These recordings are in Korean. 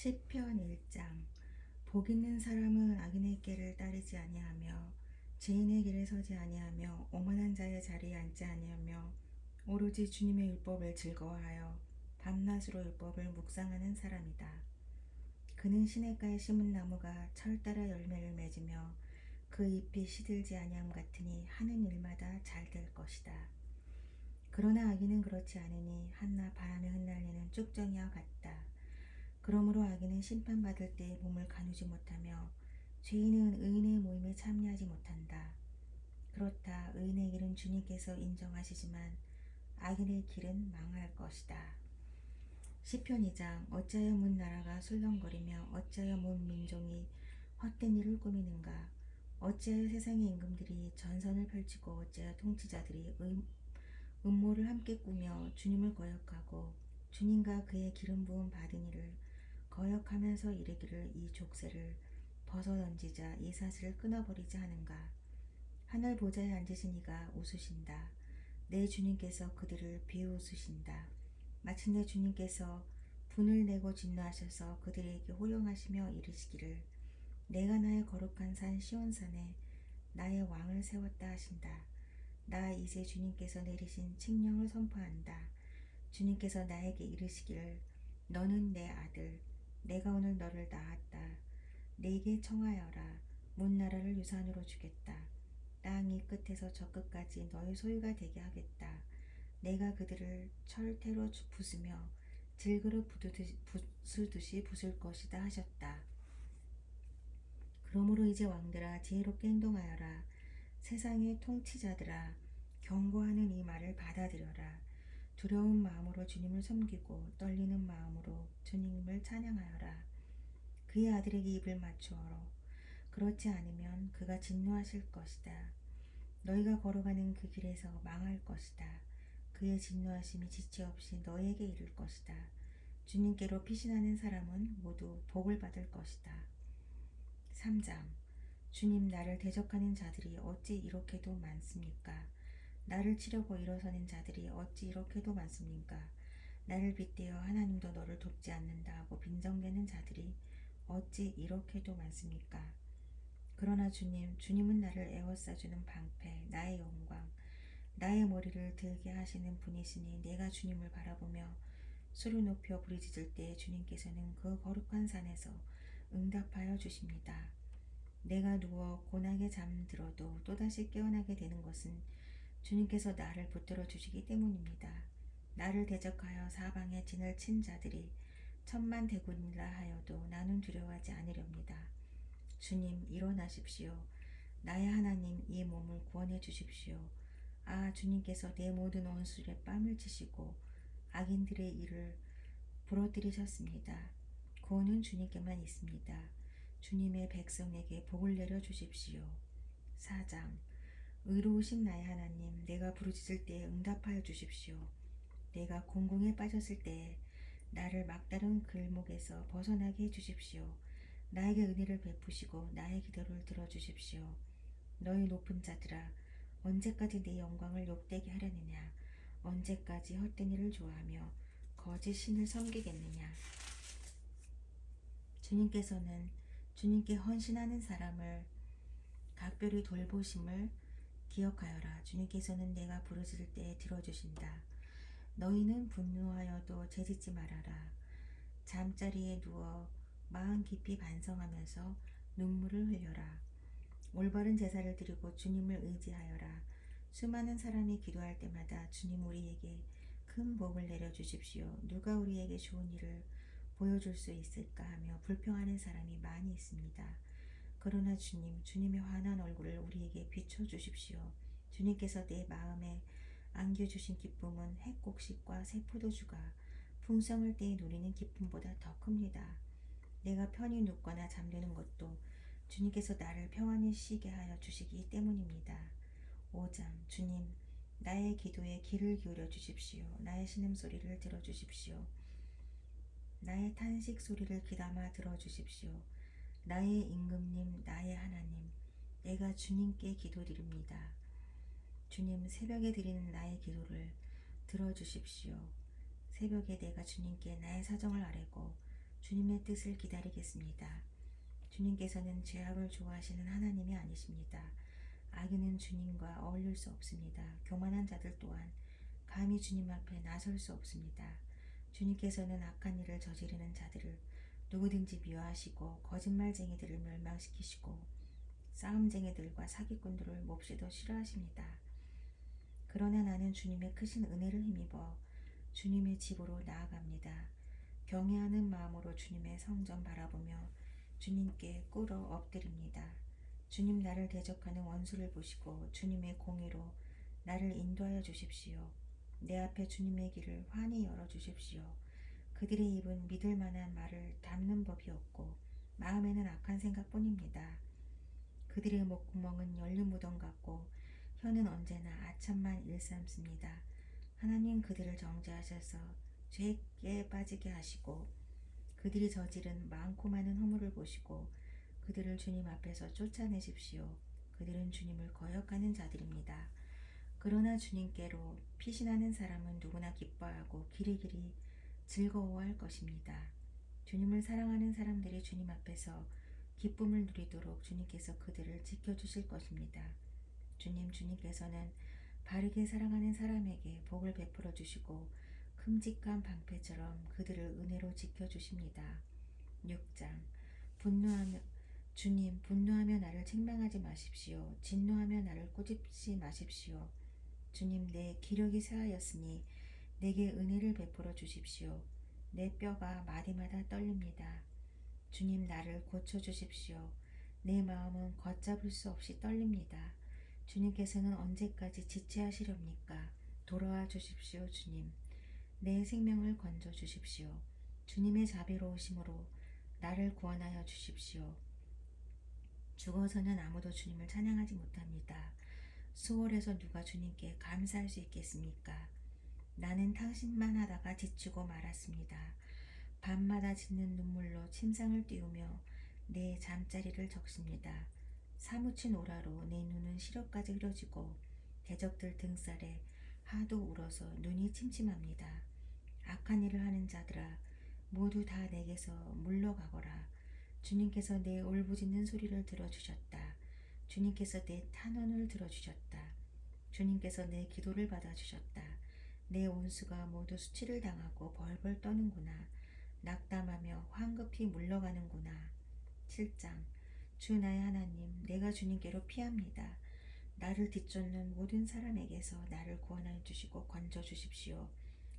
시편 1장 복 있는 사람은 악인의 길을 따르지 아니하며 죄인의 길에 서지 아니하며 오만한 자의 자리에 앉지 아니하며 오로지 주님의 율법을 즐거워하여 밤낮으로 율법을 묵상하는 사람이다. 그는 시냇가에 심은 나무가 철 따라 열매를 맺으며 그 잎이 시들지 아니함 같으니 하는 일마다 잘 될 것이다. 그러나 악인은 그렇지 않으니 한나 바람에 흩날리는 쭉정이와 같다. 그러므로 악인은 심판받을 때에 몸을 가누지 못하며 죄인은 의인의 모임에 참여하지 못한다. 그렇다. 의인의 길은 주님께서 인정하시지만 악인의 길은 망할 것이다. 시편 2장 어찌하여 문 나라가 술렁거리며 어찌하여 문 민종이 헛된 일을 꾸미는가 어찌하여 세상의 임금들이 전선을 펼치고 어찌하여 통치자들이 음, 음모를 함께 꾸며 주님을 거역하고 주님과 그의 기름 부음 받은 이를 거역하면서 이르기를 이 족쇄를 벗어던지자 이 사슬을 끊어버리자 하는가. 하늘 보좌에 앉으신 이가 웃으신다. 내 주님께서 그들을 비웃으신다. 마침내 주님께서 분을 내고 진노하셔서 그들에게 호용하시며 이르시기를 내가 나의 거룩한 산 시온산에 나의 왕을 세웠다 하신다. 나 이제 주님께서 내리신 칙령을 선포한다. 주님께서 나에게 이르시기를 너는 내 아들 내가 오늘 너를 낳았다. 내게 청하여라. 문나라를 유산으로 주겠다. 땅이 끝에서 저 끝까지 너의 소유가 되게 하겠다. 내가 그들을 철퇴로 부수며 질그릇 부수듯이 부술 것이다 하셨다. 그러므로 이제 왕들아 지혜롭게 행동하여라. 세상의 통치자들아 경고하는 이 말을 받아들여라. 두려운 마음으로 주님을 섬기고 떨리는 마음으로 주님을 찬양하여라. 그의 아들에게 입을 맞추어라. 그렇지 않으면 그가 진노하실 것이다. 너희가 걸어가는 그 길에서 망할 것이다. 그의 진노하심이 지체 없이 너에게 이를 것이다. 주님께로 피신하는 사람은 모두 복을 받을 것이다. 3장 주님 나를 대적하는 자들이 어찌 이렇게도 많습니까? 나를 치려고 일어서는 자들이 어찌 이렇게도 많습니까? 나를 빗대어 하나님도 너를 돕지 않는다 하고 빈정대는 자들이 어찌 이렇게도 많습니까? 그러나 주님, 주님은 나를 에워싸주는 방패, 나의 영광, 나의 머리를 들게 하시는 분이시니 내가 주님을 바라보며 수를 높여 부르짖을 때 주님께서는 그 거룩한 산에서 응답하여 주십니다. 내가 누워 고나게 잠들어도 또다시 깨어나게 되는 것은 주님께서 나를 붙들어 주시기 때문입니다. 나를 대적하여 사방에 진을 친 자들이 천만 대군이라 하여도 나는 두려워하지 않으렵니다. 주님 일어나십시오. 나의 하나님 이 몸을 구원해 주십시오. 아 주님께서 내 모든 원수의 뺨을 치시고 악인들의 일을 부러뜨리셨습니다. 구원은 주님께만 있습니다. 주님의 백성에게 복을 내려 주십시오. 4장 의로우신 나의 하나님, 내가 부르짖을 때 응답하여 주십시오. 내가 공공에 빠졌을 때 나를 막다른 글목에서 벗어나게 해 주십시오. 나에게 은혜를 베푸시고 나의 기도를 들어주십시오. 너희 높은 자들아, 언제까지 내 영광을 욕되게 하려느냐? 언제까지 헛된 일을 좋아하며 거짓 신을 섬기겠느냐? 주님께서는 주님께 헌신하는 사람을 각별히 돌보심을 기억하여라. 주님께서는 내가 부르짖을 때 들어주신다. 너희는 분노하여도 죄짓지 말아라. 잠자리에 누워 마음 깊이 반성하면서 눈물을 흘려라. 올바른 제사를 드리고 주님을 의지하여라. 수많은 사람이 기도할 때마다 주님 우리에게 큰 복을 내려주십시오. 누가 우리에게 좋은 일을 보여줄 수 있을까 하며 불평하는 사람이 많이 있습니다. 그러나 주님, 주님의 환한 얼굴을 우리에게 비춰주십시오. 주님께서 내 마음에 안겨주신 기쁨은 핵곡식과 새 포도주가 풍성할 때에 누리는 기쁨보다 더 큽니다. 내가 편히 눕거나 잠드는 것도 주님께서 나를 평안히 쉬게 하여 주시기 때문입니다. 5장 주님 나의 기도에 귀를 기울여 주십시오. 나의 신음소리를 들어주십시오. 나의 탄식 소리를 귀담아 들어주십시오. 나의 임금님, 나의 하나님, 내가 주님께 기도드립니다. 주님, 새벽에 드리는 나의 기도를 들어주십시오. 새벽에 내가 주님께 나의 사정을 아뢰고 주님의 뜻을 기다리겠습니다. 주님께서는 죄악을 좋아하시는 하나님이 아니십니다. 악인은 주님과 어울릴 수 없습니다. 교만한 자들 또한 감히 주님 앞에 나설 수 없습니다. 주님께서는 악한 일을 저지르는 자들을 누구든지 미워하시고 거짓말쟁이들을 멸망시키시고 싸움쟁이들과 사기꾼들을 몹시도 싫어하십니다. 그러나 나는 주님의 크신 은혜를 힘입어 주님의 집으로 나아갑니다. 경외하는 마음으로 주님의 성전 바라보며 주님께 꿇어 엎드립니다. 주님 나를 대적하는 원수를 보시고 주님의 공의로 나를 인도하여 주십시오. 내 앞에 주님의 길을 환히 열어 주십시오. 그들의 입은 믿을 만한 말을 담는 법이 없고 마음에는 악한 생각뿐입니다. 그들의 목구멍은 열린 무덤 같고 혀는 언제나 아참만 일삼습니다. 하나님 그들을 정죄하셔서 죄에 빠지게 하시고 그들이 저지른 많고 많은 허물을 보시고 그들을 주님 앞에서 쫓아내십시오. 그들은 주님을 거역하는 자들입니다. 그러나 주님께로 피신하는 사람은 누구나 기뻐하고 길이길이 즐거워할 것입니다. 주님을 사랑하는 사람들이 주님 앞에서 기쁨을 누리도록 주님께서 그들을 지켜주실 것입니다. 주님, 주님께서는 바르게 사랑하는 사람에게 복을 베풀어 주시고 큼직한 방패처럼 그들을 은혜로 지켜주십니다. 6장 분노하며 주님 분노하며 나를 책망하지 마십시오. 진노하며 나를 꼬집지 마십시오. 주님 내 기력이 쇠하였으니 내게 은혜를 베풀어 주십시오. 내 뼈가 마디마다 떨립니다. 주님 나를 고쳐 주십시오. 내 마음은 걷잡을 수 없이 떨립니다. 주님께서는 언제까지 지체하시렵니까? 돌아와 주십시오, 주님. 내 생명을 건져 주십시오. 주님의 자비로우심으로 나를 구원하여 주십시오. 죽어서는 아무도 주님을 찬양하지 못합니다. 수월해서 누가 주님께 감사할 수 있겠습니까? 나는 당신만 하다가 지치고 말았습니다. 밤마다 짓는 눈물로 침상을 띄우며 내 잠자리를 적십니다. 사무친 오라로 내 눈은 시력까지 흐려지고 대적들 등살에 하도 울어서 눈이 침침합니다. 악한 일을 하는 자들아 모두 다 내게서 물러가거라. 주님께서 내 울부짖는 소리를 들어주셨다. 주님께서 내 탄원을 들어주셨다. 주님께서 내 기도를 받아주셨다. 내 온수가 모두 수치를 당하고 벌벌 떠는구나. 낙담하며 황급히 물러가는구나. 7장 주 나의 하나님 내가 주님께로 피합니다. 나를 뒤쫓는 모든 사람에게서 나를 구원하여 주시고 건져 주십시오.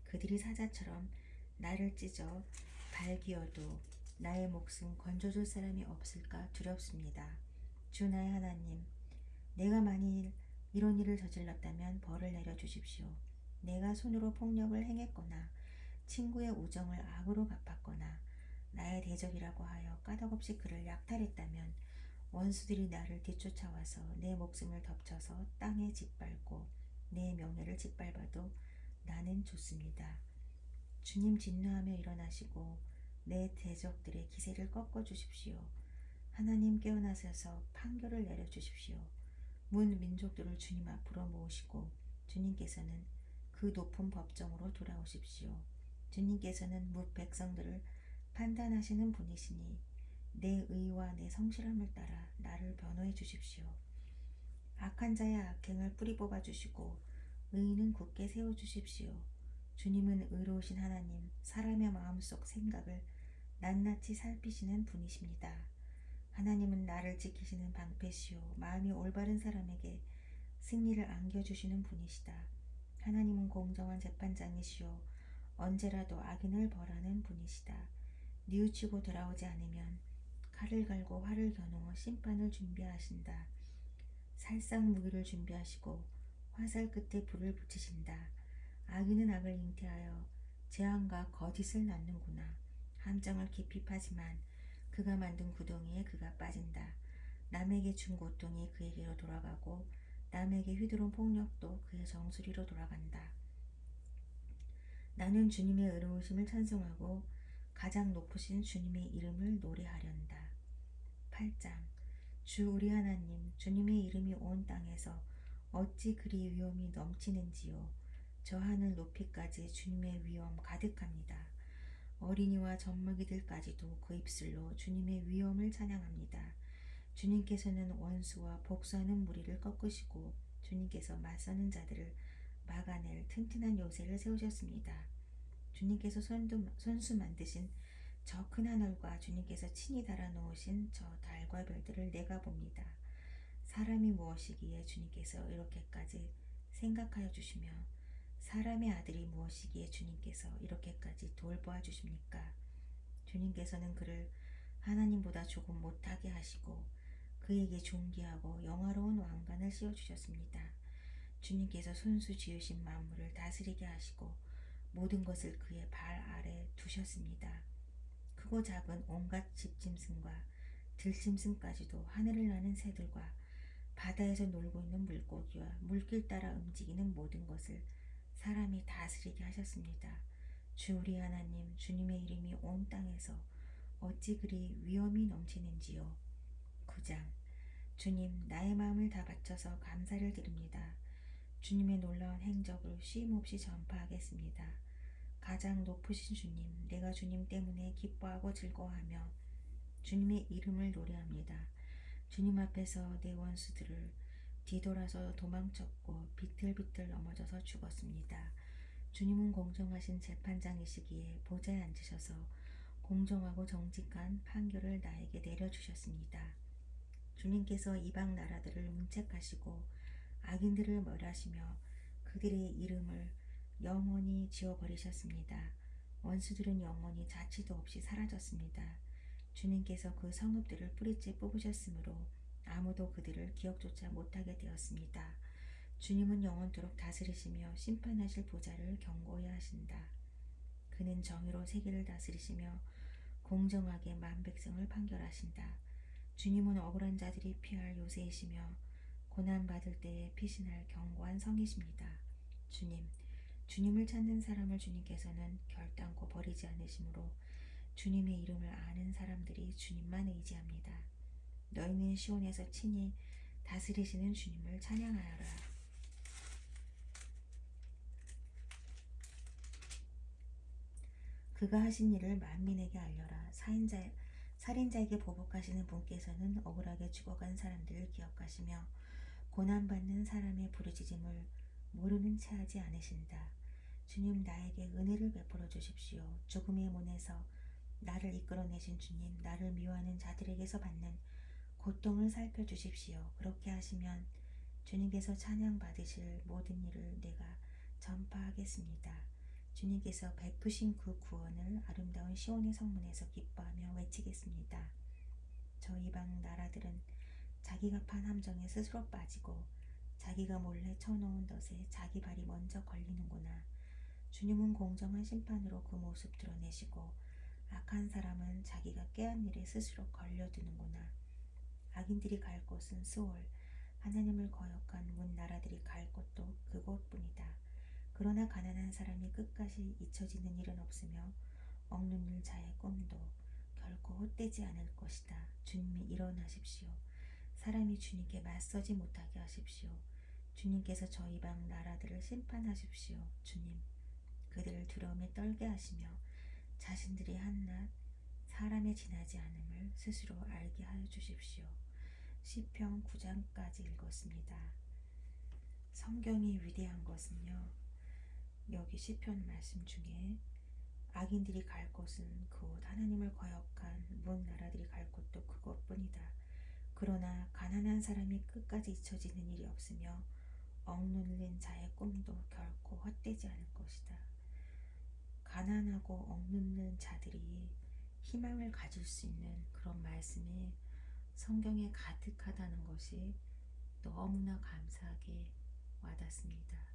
그들이 사자처럼 나를 찢어 발기어도 나의 목숨 건져줄 사람이 없을까 두렵습니다. 주 나의 하나님, 내가 만일 이런 일을 저질렀다면 벌을 내려 주십시오. 내가 손으로 폭력을 행했거나 친구의 우정을 악으로 갚았거나 나의 대적이라고 하여 까닭없이 그를 약탈했다면 원수들이 나를 뒤쫓아와서 내 목숨을 덮쳐서 땅에 짓밟고 내 명예를 짓밟아도 나는 좋습니다. 주님 진노하며 일어나시고 내 대적들의 기세를 꺾어 주십시오. 하나님 깨어나셔서 판결을 내려 주십시오. 문 민족들을 주님 앞으로 모으시고 주님께서는 그 높은 법정으로 돌아오십시오. 주님께서는 무 백성들을 판단하시는 분이시니 내 의와 내 성실함을 따라 나를 변호해 주십시오. 악한 자의 악행을 뿌리 뽑아 주시고 의인은 굳게 세워 주십시오. 주님은 의로우신 하나님, 사람의 마음속 생각을 낱낱이 살피시는 분이십니다. 하나님은 나를 지키시는 방패시오. 마음이 올바른 사람에게 승리를 안겨주시는 분이시다. 하나님은 공정한 재판장이시오. 언제라도 악인을 벌하는 분이시다. 뉘우치고 돌아오지 않으면 칼을 갈고 활을 겨누어 심판을 준비하신다. 살상 무기를 준비하시고 화살 끝에 불을 붙이신다. 악인은 악을 잉태하여 재앙과 거짓을 낳는구나. 함정을 깊이 파지만 그가 만든 구덩이에 그가 빠진다. 남에게 준 고통이 그에게로 돌아가고 남에게 휘두른 폭력도 그의 정수리로 돌아간다. 나는 주님의 의로우심을 찬송하고 가장 높으신 주님의 이름을 노래하련다. 8장 주 우리 하나님 주님의 이름이 온 땅에서 어찌 그리 위엄이 넘치는지요 저 하늘 높이까지 주님의 위엄 가득합니다 어린이와 젖먹이들까지도 그 입술로 주님의 위엄을 찬양합니다. 주님께서는 원수와 복수하는 무리를 꺾으시고 주님께서 맞서는 자들을 막아낼 튼튼한 요새를 세우셨습니다. 주님께서 손수 만드신 저 큰 하늘과 주님께서 친히 달아 놓으신 저 달과 별들을 내가 봅니다. 사람이 무엇이기에 주님께서 이렇게까지 생각하여 주시며 사람의 아들이 무엇이기에 주님께서 이렇게까지 돌보아 주십니까? 주님께서는 그를 하나님보다 조금 못하게 하시고 그에게 존귀하고 영화로운 왕관을 씌워주셨습니다. 주님께서 손수 지으신 만물을 다스리게 하시고 모든 것을 그의 발 아래 두셨습니다. 크고 작은 온갖 집짐승과 들짐승까지도 하늘을 나는 새들과 바다에서 놀고 있는 물고기와 물길 따라 움직이는 모든 것을 사람이 다스리게 하셨습니다. 주 우리 하나님 주님의 이름이 온 땅에서 어찌 그리 위엄이 넘치는지요. 9장 주님 나의 마음을 다 바쳐서 감사를 드립니다. 주님의 놀라운 행적을 쉼없이 전파하겠습니다. 가장 높으신 주님, 내가 주님 때문에 기뻐하고 즐거워하며 주님의 이름을 노래합니다. 주님 앞에서 내 원수들을 뒤돌아서 도망쳤고 비틀비틀 넘어져서 죽었습니다. 주님은 공정하신 재판장이시기에 보좌에 앉으셔서 공정하고 정직한 판결을 나에게 내려주셨습니다. 주님께서 이방 나라들을 문책하시고 악인들을 멸하시며 그들의 이름을 영원히 지워버리셨습니다. 원수들은 영원히 자취도 없이 사라졌습니다. 주님께서 그 성읍들을 뿌리째 뽑으셨으므로 아무도 그들을 기억조차 못하게 되었습니다. 주님은 영원토록 다스리시며 심판하실 보좌를 경고히 하신다. 그는 정의로 세계를 다스리시며 공정하게 만 백성을 판결하신다. 주님은 억울한 자들이 피할 요새이시며 고난받을 때에 피신할 견고한 성이십니다. 주님, 주님을 찾는 사람을 주님께서는 결단코 버리지 않으시므로 주님의 이름을 아는 사람들이 주님만 의지합니다. 너희는 시온에서 친히 다스리시는 주님을 찬양하여라. 그가 하신 일을 만민에게 알려라. 사인자, 살인자에게 보복하시는 분께서는 억울하게 죽어간 사람들을 기억하시며 고난받는 사람의 부르짖음을 모르는 채 하지 않으신다. 주님 나에게 은혜를 베풀어 주십시오. 죽음의 문에서 나를 이끌어내신 주님, 나를 미워하는 자들에게서 받는 고통을 살펴주십시오. 그렇게 하시면 주님께서 찬양 받으실 모든 일을 내가 전파하겠습니다. 주님께서 베푸신 그 구원을 아름다운 시온의 성문에서 기뻐하며 외치겠습니다. 저 이방 나라들은 자기가 판 함정에 스스로 빠지고 자기가 몰래 쳐놓은 덫에 자기 발이 먼저 걸리는구나. 주님은 공정한 심판으로 그 모습 드러내시고 악한 사람은 자기가 깨한 일에 스스로 걸려드는구나. 악인들이 갈 곳은 스올, 하나님을 거역한 문 나라들이 갈 곳도 그곳뿐이다. 그러나 가난한 사람이 끝까지 잊혀지는 일은 없으며 억눌릴 자의 꿈도 결코 헛되지 않을 것이다. 주님이 일어나십시오. 사람이 주님께 맞서지 못하게 하십시오. 주님께서 저 이방 나라들을 심판하십시오. 주님, 그들을 두려움에 떨게 하시며 자신들이 한낱 사람의 지나지 않음을 스스로 알게 하여 주십시오. 시편 9장까지 읽었습니다. 성경이 위대한 것은요. 여기 시편 말씀 중에 악인들이 갈 곳은 그곳 하나님을 거역한 문 나라들이 갈 곳도 그곳뿐이다. 그러나 가난한 사람이 끝까지 잊혀지는 일이 없으며 억눌린 자의 꿈도 결코 헛되지 않을 것이다. 가난하고 억눌는 자들이 희망을 가질 수 있는 그런 말씀이 성경에 가득하다는 것이 너무나 감사하게 와닿습니다.